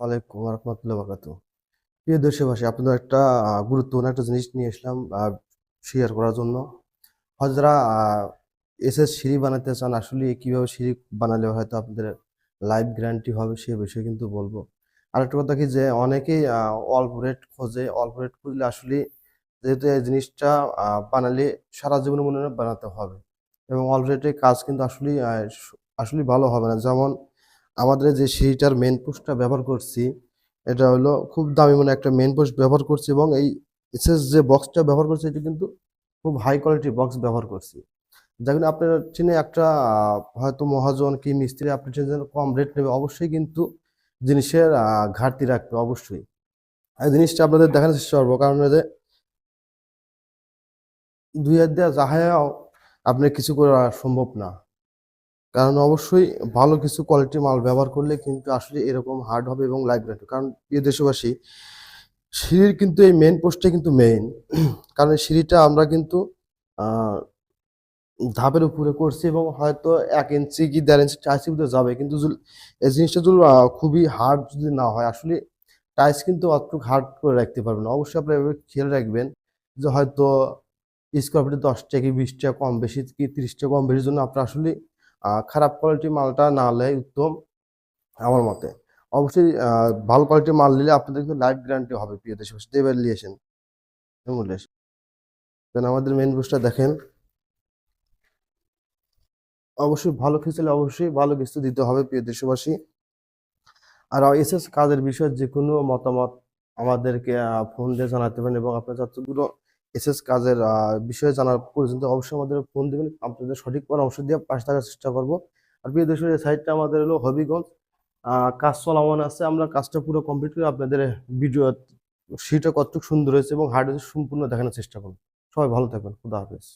ওয়ালাইকুম রহমতুল্লাহ বরকাতু প্রিয় দেশবাসী, আপনাদের একটা গুরুত্বপূর্ণ একটা জিনিস নিয়ে আসলাম শেয়ার করার জন্য। যারা এস এস সিঁড়ি বানাতে চান, আসলে কীভাবে সিঁড়ি বানালে হয়তো আপনাদের লাইফ গ্যারান্টি হবে সে বিষয়ে কিন্তু বলব। আর একটা কথা কি যে, অনেকেই অল্প রেট খোঁজে, অল্প রেট খুঁজলে আসলে যেহেতু এই জিনিসটা বানালে সারা জীবন মনে বানাতে হবে। এবং অল্প রেটে কাজ কিন্তু আসলে আসলে ভালো হবে না। যেমন আমাদের যে সিঁড়িটার মেন পোস্টটা ব্যবহার করছি, এটা হলো খুব দামি মানে একটা মেন পোস্ট ব্যবহার করছি এবং এই এসএস যে বক্সটা ব্যবহার করছি, এটা কিন্তু খুব হাই কোয়ালিটি বক্স ব্যবহার করছি। যেমন আপনার চিনে একটা হয়তো মহাজন কি মিস্ত্রি, আপনি চিনে কম রেট নেবে, অবশ্যই কিন্তু জিনিসের ঘাটতি রাখবে, অবশ্যই। এই জিনিসটা আপনাদের দেখানোর চেষ্টা করব, কারণ যে দুই হাত দেওয়া যাহাও আপনার কিছু করা সম্ভব না। কারণ অবশ্যই ভালো কিছু কোয়ালিটির মাল ব্যবহার করলে কিন্তু আসলে এরকম হার্ড হবে এবং লাগবে না কারণ প্রিয় দেশবাসী, সিঁড়ির কিন্তু এই মেন পোস্টটা কিন্তু মেইন কারণ সিঁড়িটা আমরা কিন্তু ধাপের উপরে করছি এবং হয়তো এক ইঞ্চি কি দেড় ইঞ্চি টাইস ভিতরে যাবে। কিন্তু এই জিনিসটা যদি খুবই হার্ড যদি না হয়, আসলে টাইস কিন্তু অতটুকু হার্ড করে রাখতে পারবেন অবশ্যই আপনারা এভাবে খেয়াল রাখবেন যে হয়তো স্কোয়ার ফিটে দশ টাকা কি বিশ টাকা কম বেশি কি তিরিশ টাকা কম বেশির জন্য আপনার আসলে খারাপ কোয়ালিটির মালটা না হলে উত্তম আমার মতে। অবশ্যই ভালো কোয়ালিটির মাল নিলে আপনাদের কিন্তু লাইফ গ্যারান্টি হবে প্রিয় দেশবাসী। এবার নিয়েছেন দেন আমাদের মেন বুস্টটা দেখেন। অবশ্যই ভালো হলে অবশ্যই ভালো কিছু দিতে হবে প্রিয় দেশবাসী। আর এসএস কাজের বিষয়ে যে কোনো মতামত আমাদেরকে ফোন দিয়ে জানাতে পারেন এবং আপনার যতগুলো এসএস কাজের বিষয়ে জানার পর্যন্ত অবশ্যই আমাদের ফোন দেবেন। আপনাদের সঠিক পরামর্শ দিয়ে পাশে থাকার চেষ্টা করব। আর প্রিয় দেশের সাইটটা আমাদের হলো হবিগঞ্জ। কাজ চলামান আছে। আমরা কাজটা পুরো কমপ্লিট করে আপনাদের ভিডিও সেটা কতটুকু সুন্দর হয়েছে এবং হার্ড সম্পূর্ণ দেখানোর চেষ্টা করব। সবাই ভালো থাকবেন। খুদা হাফেজ।